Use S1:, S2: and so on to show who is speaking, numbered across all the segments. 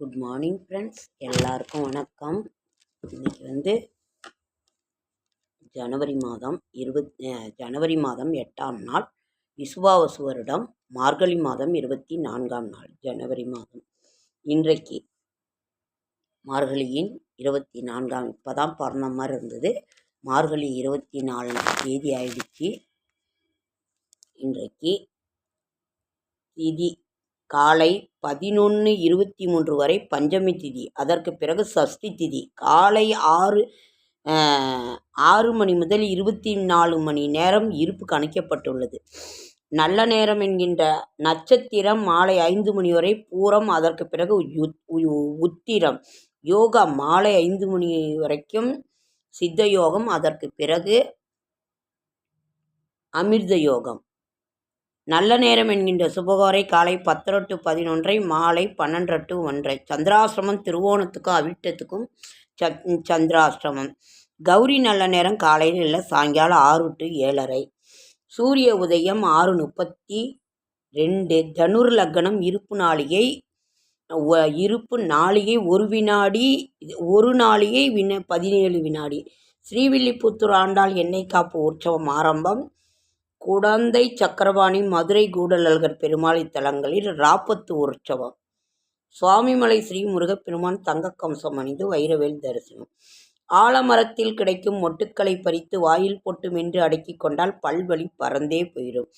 S1: Good morning friends எல்லாருக்கும் வணக்கம். இன்னைக்கு வந்து ஜனவரி மாதம் இருபத் ஜனவரி மாதம் எட்டாம் நாள். விசுவாவசு வருடம் மார்கழி மாதம் இருபத்தி நான்காம் நாள் ஜனவரி மாதம். இன்றைக்கு மார்கழியின் இருபத்தி நான்காம் இப்போ தான் பிறந்த மாதிரி இருந்தது. மார்கழி இருபத்தி நாலு தேதி ஆயிடுச்சு. இன்றைக்கு திதி காலை பதினொன்று இருபத்தி மூன்று வரை பஞ்சமி திதி. அதற்கு பிறகு சஷ்டி திதி. காலை ஆறு ஆறு மணி முதல் இருபத்தி நாலு மணி நேரம் இருப்பு கணிக்கப்பட்டுள்ளது. நல்ல நேரம் என்கின்ற நட்சத்திரம் மாலை ஐந்து மணி வரை பூரம் அதற்கு பிறகு யுத்- உத்திரம். யோகா மாலை ஐந்து மணி வரைக்கும் சித்த யோகம் அதற்கு பிறகு அமிர்த யோகம். நல்ல நேரம் என்கின்ற சுபகோரை காலை பத்தரை டு பதினொன்றை மாலை பன்னெண்டரை டு ஒன்றை சந்திராசிரமம் திருவோணத்துக்கும் அவிட்டத்துக்கும் சந்திராசிரமம். கௌரி நல்ல நேரம் காலையில் இல்லை சாயங்காலம் ஆறு டு ஏழரை. சூரிய உதயம் ஆறு முப்பத்தி ரெண்டு. தனுர் லக்னம் இருப்பு நாளிகை இருப்பு நாளிகை ஒரு வினாடி ஒரு நாளிகை வின பதினேழு வினாடி. ஸ்ரீவில்லிபுத்தூர் ஆண்டாள் எண்ணெய் காப்பு உற்சவம் ஆரம்பம். குடந்தை சக்கரபாணி மதுரை கூடலல்கர் பெருமாள் இத்தலங்களில் ராப்பத்து உற்சவம். சுவாமிமலை ஸ்ரீ முருகப்பெருமான் தங்க கம்சம் அணிந்து வைரவேல் தரிசனம். ஆலமரத்தில் கிடைக்கும் மொட்டுக்களை பறித்து வாயில் போட்டு மென்று அடக்கி கொண்டால் பல்வழி பறந்தே போயிடும்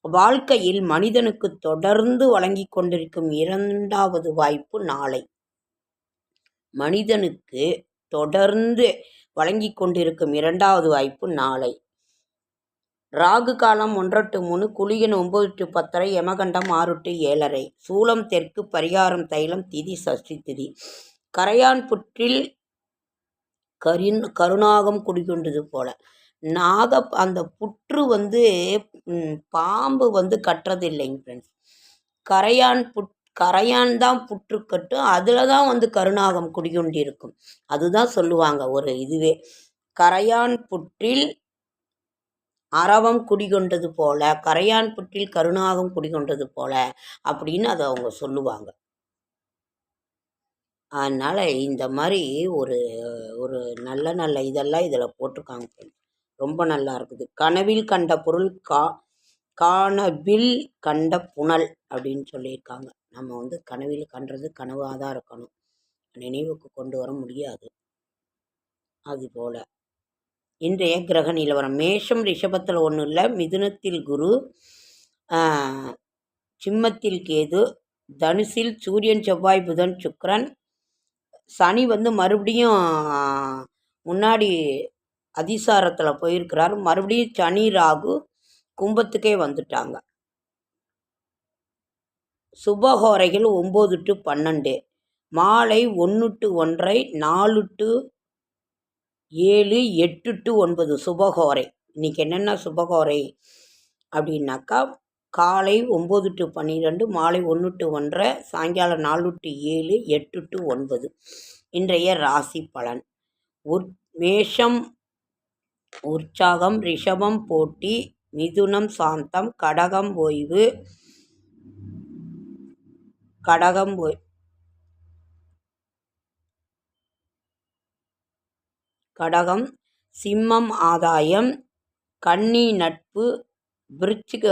S1: வாழ்க்கையில் மனிதனுக்கு தொடர்ந்து வழங்கிக் கொண்டிருக்கும் இரண்டாவது வாய்ப்பு நாளை. மனிதனுக்கு தொடர்ந்து வழங்கி கொண்டிருக்கும் இரண்டாவது வாய்ப்பு நாளை. ராகு காலம் ஒன்றட்டு டு மூணு குளியன் ஒம்பது டு பத்தரை யமகண்டம் ஆறு டு ஏழரை. சூலம் தெற்கு பரிகாரம் தைலம் திதி சஷ்டி திதி. கரையான் புற்றில் கரின் கருணாகம் குடிகொண்டது போல. நாக அந்த புற்று வந்து பாம்பு வந்து கட்டுறது இல்லைங்க ஃப்ரெண்ட்ஸ் கரையான் புட் கரையான் தான் புற்று கட்டும் அதில் தான் வந்து கருணாகம் குடிகொண்டிருக்கும். அதுதான் சொல்லுவாங்க ஒரு இதுவே. கரையான் புற்றில் அரவம் குடிகொண்டது போல கரையான் புற்றில் கருணாகம் குடிகொண்டது போல அப்படின்னு அதை அவங்க சொல்லுவாங்க. அதனால் இந்த மாதிரி ஒரு ஒரு நல்ல நல்ல இதெல்லாம் இதில் போட்டிருக்காங்க ரொம்ப நல்லா இருக்குது. கனவில் கண்ட பொருள் கா காணவில் கண்ட புனல் அப்படின்னு சொல்லியிருக்காங்க. நம்ம வந்து கனவில் கண்டது கனவாக தான் இருக்கணும். நினைவுக்கு கொண்டு வர முடியாது. அதுபோல் இன்றைய கிரக நிலவரம். மேஷம் ரிஷபத்தில் ஒன்றும் இல்லை. மிதுனத்தில் குரு சிம்மத்தில் கேது தனுசில் சூரியன் செவ்வாய் புதன் சுக்கரன். சனி வந்து மறுபடியும் முன்னாடி அதிசாரத்தில் போயிருக்கிறார். மறுபடியும் சனி ராகு கும்பத்துக்கே வந்துட்டாங்க. சுபஹோரைகள் ஒம்பது டு பன்னெண்டு. மாலை ஒன்று டு ஒன்றை நாலு டு ஏழு எட்டு டு ஒன்பது சுபகோரை. இன்னைக்கு என்னென்ன சுபகோரை? அப்படின்னாக்கா காலை ஒம்பது டு பன்னிரெண்டு மாலை ஒன்று டு ஒன்றரை சாயங்காலம் நாலு டு ஏழு எட்டு டு ஒன்பது. இன்றைய ராசி பலன். உற் மேஷம் உற்சாகம் ரிஷபம் போட்டி மிதுனம் சாந்தம் கடகம் ஓய்வு கடகம் ஓய் கடகம் சிம்மம் ஆதாயம் கன்னி நட்பு விருச்சிக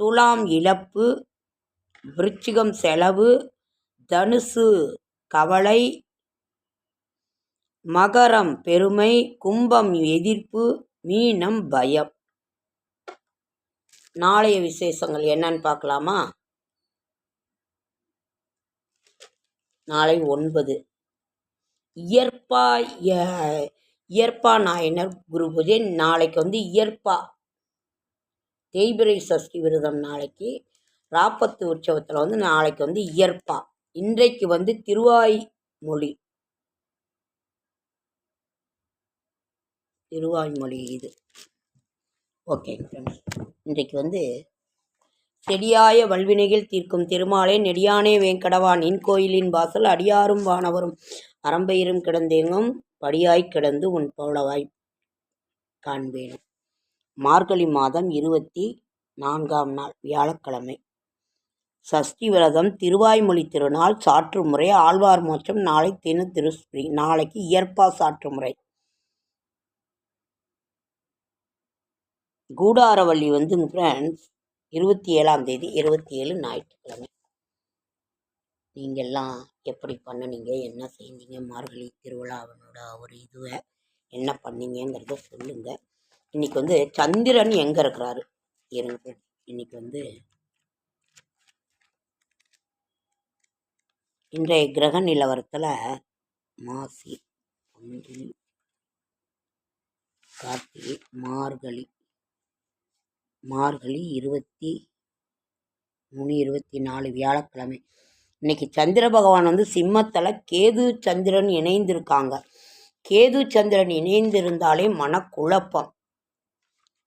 S1: துலாம் இழப்பு விருச்சிகம் செலவு தனுசு கவலை மகரம் பெருமை கும்பம் எதிர்ப்பு மீனம் பயம். நாளைய விசேஷங்கள் என்னன்னு பார்க்கலாமா? நாளை ஒன்பது. இயற்பா இயற்பா நாயனர் குரு பூஜை நாளைக்கு வந்து இயற்பா. தேய்பிரை சஷ்டி விரதம் நாளைக்கு ராப்பத்து உற்சவத்தில் வந்து நாளைக்கு வந்து இயற்பா. இன்றைக்கு வந்து திருவாய்மொழி. திருவாய்மொழி இது. ஓகே இன்றைக்கு வந்து செடியாய வல்வினைகள் தீர்க்கும் திருமாலே நெடியானே வேங்கடவா நின் கோயிலின் வாசல் அடியாரும் வானவரும். அறம்பயிரும் கிடந்தேங்கும் படியாய் கிடந்து உன் போலவாய் காண்பேனும். மார்கழி மாதம் இருபத்தி நான்காம் நாள் வியாழக்கிழமை. சஷ்டி விரதம் திருவாய்மொழி திருநாள் சாற்று முறை ஆழ்வார் மோட்சம் நாளை தின திருஸ்ரீ நாளைக்கு இயற்பா சாற்று முறை. கூடாரவள்ளி வந்து ஃப்ரெண்ட்ஸ் இருபத்தி ஏழாம் தேதி இருபத்தி ஏழு ஞாயிற்றுக்கிழமை. நீங்கள்லாம் எப்படி பண்ணுனீங்க? என்ன செஞ்சீங்க மார்கழி திருவிழாவினோட ஒரு இதுவை என்ன பண்ணீங்கங்கிறத சொல்லுங்கள் இன்றைக்கி வந்து சந்திரன் எங்கே இருக்கிறாரு? இருங்க இன்னைக்கு வந்து இன்றைய கிரக நிலவரத்தில் மாசி பங்குனி கார்த்திகை மார்கழி மார்கழி இருபத்தி மூணு இருபத்தி நாலு வியாழக்கிழமை. இன்னைக்கு சந்திர பகவான் வந்து சிம்மத்தில் கேது சந்திரன் இணைந்திருக்காங்க. கேது சந்திரன் இணைந்திருந்தாலே மனக்குழப்பம்.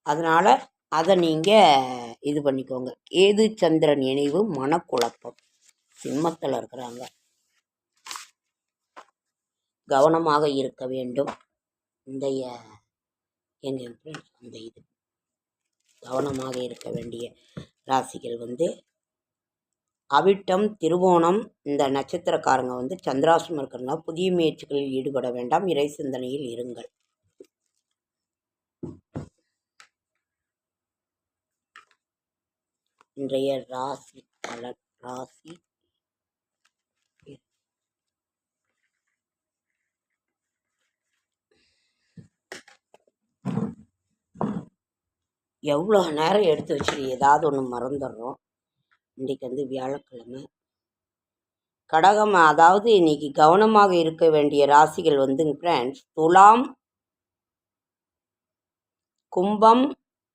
S1: அதனால் அதை நீங்கள் இது பண்ணிக்கோங்க. கேது சந்திரன் இணைவு மனக்குழப்பம். சிம்மத்தில் இருக்கிறாங்க. கவனமாக இருக்க வேண்டும். இந்த எங்கள் அந்த இது. கவனமாக இருக்க வேண்டிய ராசிகள் வந்து அவிட்டம் திருவோணம் இந்த நட்சத்திரக்காரங்க வந்து சந்திராசிரமம் இருக்கிறதுனால புதிய முயற்சிகளில் ஈடுபட வேண்டாம். இறை சிந்தனையில் இருங்கள். இன்றைய ராசி பலன் ராசி எவ்வளோ நேரம் எடுத்து வச்சுட்டு ஏதாவது ஒன்று மறந்துடுறோம். இன்றைக்கி வந்து வியாழக்கிழமை. கடகம் அதாவது இன்னைக்கு கவனமாக இருக்க வேண்டிய ராசிகள் வந்து ஃப்ரெண்ட்ஸ் துலாம் கும்பம்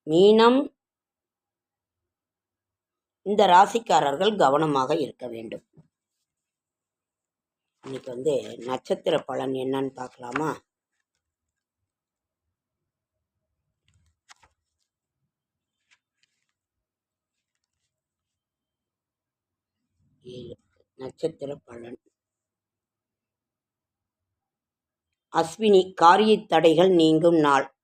S1: மீனம். இந்த ராசிக்காரர்கள் கவனமாக இருக்க வேண்டும். இன்னைக்கு வந்து நட்சத்திர பலன் என்னன்னு பார்க்கலாமா ஏழு நட்சத்திர பலன். அஸ்வினி காரிய தடைகள் நீங்கும் நாள்.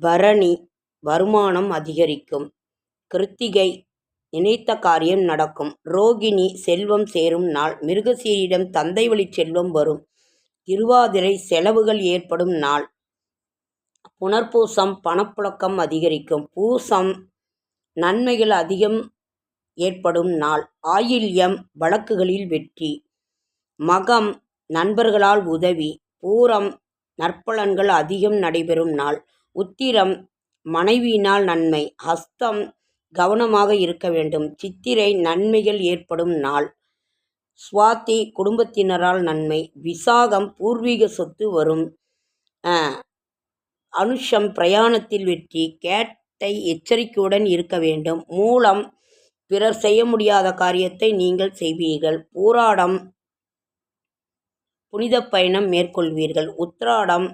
S1: பரணி வருமானம் அதிகரிக்கும். கிருத்திகை நினைத்த காரியம் நடக்கும். ரோகிணி செல்வம் சேரும் நாள். மிருகசீரிடம் தந்தை வழி செல்வம் வரும். திருவாதிரை செலவுகள் ஏற்படும் நாள். புனர்பூசம் பணப்புழக்கம் அதிகரிக்கும். பூசம் நன்மைகள் அதிகம் ஏற்படும் நாள். ஆயில்யம் வழக்குகளில் வெற்றி. மகம் நண்பர்களால் உதவி. பூரம் நற்பலன்கள் அதிகம் நடைபெறும் நாள். உத்திரம் மனைவியினால் நன்மை. ஹஸ்தம் கவனமாக இருக்க வேண்டும். சித்திரை நன்மைகள் ஏற்படும் நாள். சுவாதி குடும்பத்தினரால் நன்மை. விசாகம் பூர்வீக சொத்து வரும். அனுஷம் பிரயாணத்தில் வெற்றி. கேட்டை எச்சரிக்கையுடன் இருக்க வேண்டும். மூலம் பிறர் செய்ய முடியாத காரியத்தை நீங்கள் செய்வீர்கள். பூராடம் புனித பயணம் மேற்கொள்வீர்கள். உத்ராடம்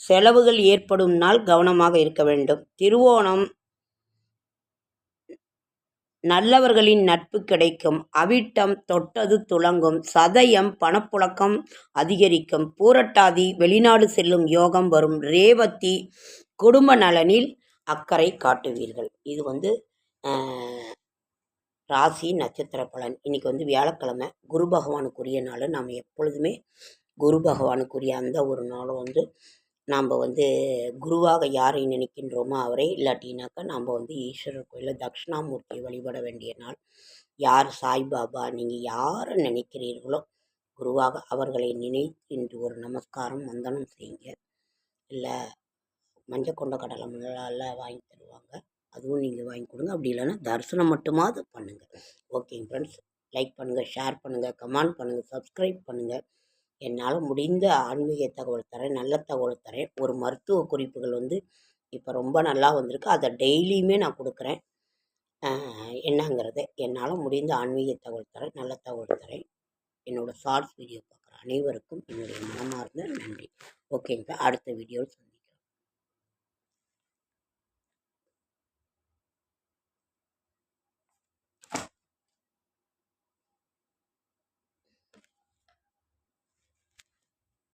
S1: செலவுகள் ஏற்படும் நாள் கவனமாக இருக்க வேண்டும். திருவோணம் நல்லவர்களின் நட்பு கிடைக்கும். அவிட்டம் தொட்டது துலங்கும் சதயம் பணப்புழக்கம் அதிகரிக்கும். பூரட்டாதி வெளிநாடு செல்லும் யோகம் வரும். ரேவதி குடும்ப நலனில் அக்கறை காட்டுவீர்கள். இது வந்து ராசி நட்சத்திர பலன். இன்னைக்கு வந்து வியாழக்கிழமை. குரு பகவானுக்குரிய நாள். நாம் எப்பொழுதுமே குரு பகவானுக்குரிய அந்த ஒரு நாளும் வந்து நாம் வந்து குருவாக யாரை நினைக்கின்றோமோ அவரை இல்லாட்டினாக்கா நாம் வந்து ஈஸ்வரர் கோயிலில் தட்சிணாமூர்த்தியை வழிபட வேண்டிய நாள். யார் சாய்பாபா நீங்கள் யாரை நினைக்கிறீர்களோ குருவாக அவர்களை நினைத்து இன்று ஒரு நமஸ்காரம் வந்தனம் செய்யுங்க. இல்லை மஞ்சள் கொண்ட கடலை எல்லாம் வாங்கி தருவாங்க. அதுவும் நீங்கள் வாங்கி கொடுங்க. அப்படி இல்லைன்னா தரிசனம் மட்டுமாவது பண்ணுங்கள் ஓகேங்க ஃப்ரெண்ட்ஸ் லைக் பண்ணுங்கள் ஷேர் பண்ணுங்கள் கமெண்ட் பண்ணுங்கள் சப்ஸ்கிரைப் பண்ணுங்கள் என்னால் முடிந்த ஆன்மீக தகவல் தரேன் நல்ல தகவல் தரேன். ஒரு மருத்துவ குறிப்புகள் வந்து இப்போ ரொம்ப நல்லா வந்திருக்கு. அதை டெய்லியுமே நான் கொடுக்குறேன். ஆஹ் என்னங்கிறத. என்னால் முடிந்த ஆன்மீக தகவல் தரேன் நல்ல தகவல் தரேன். என்னோடய ஷார்ட்ஸ் வீடியோ பார்க்குற அனைவருக்கும் என்னுடைய மனமார்ந்த நன்றி. ஓகேங்க அடுத்த வீடியோவில்